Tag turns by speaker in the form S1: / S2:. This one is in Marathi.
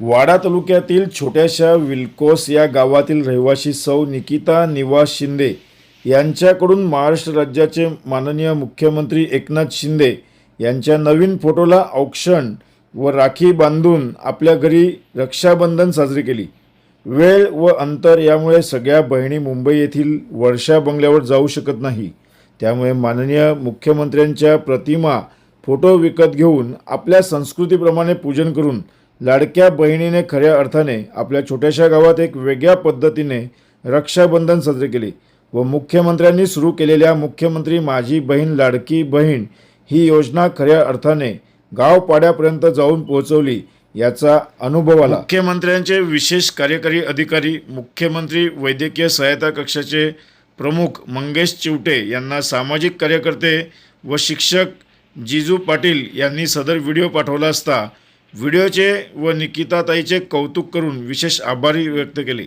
S1: वाडा तालुक्यातील छोट्याशा विल्कोस या गावातील रहिवासी सौ निकिता निवास शिंदे यांच्याकडून महाराष्ट्र राज्याचे माननीय मुख्यमंत्री एकनाथ शिंदे यांच्या नवीन फोटोला औक्षण व राखी बांधून आपल्या घरी रक्षाबंधन साजरी केली. वेळ व अंतर यामुळे सगळ्या बहिणी मुंबई येथील वर्षा बंगल्यावर जाऊ शकत नाही. त्यामुळे माननीय मुख्यमंत्र्यांच्या प्रतिमा फोटो विकत घेऊन आपल्या संस्कृतीप्रमाणे पूजन करून लाडक्या बहिणीने खऱ्या अर्थाने आपल्या छोट्याशा गावात एक वेगळ्या पद्धतीने रक्षाबंधन साजरे केले व मुख्यमंत्र्यांनी सुरू केलेल्या मुख्यमंत्री माझी बहीण लाडकी बहीण ही योजना खऱ्या अर्थाने गाव पाड्यापर्यंत जाऊन पोहोचवली याचा अनुभव आला. मुख्यमंत्र्यांचे विशेष कार्यकारी अधिकारी मुख्यमंत्री वैद्यकीय सहायता कक्षाचे प्रमुख मंगेश चिवटे यांना सामाजिक कार्यकर्ते व शिक्षक जिजू पाटील यांनी सदर व्हिडिओ पाठवला असता व्हिडिओचे व निकिताताईचे कौतुक करून विशेष आभारी व्यक्त केले.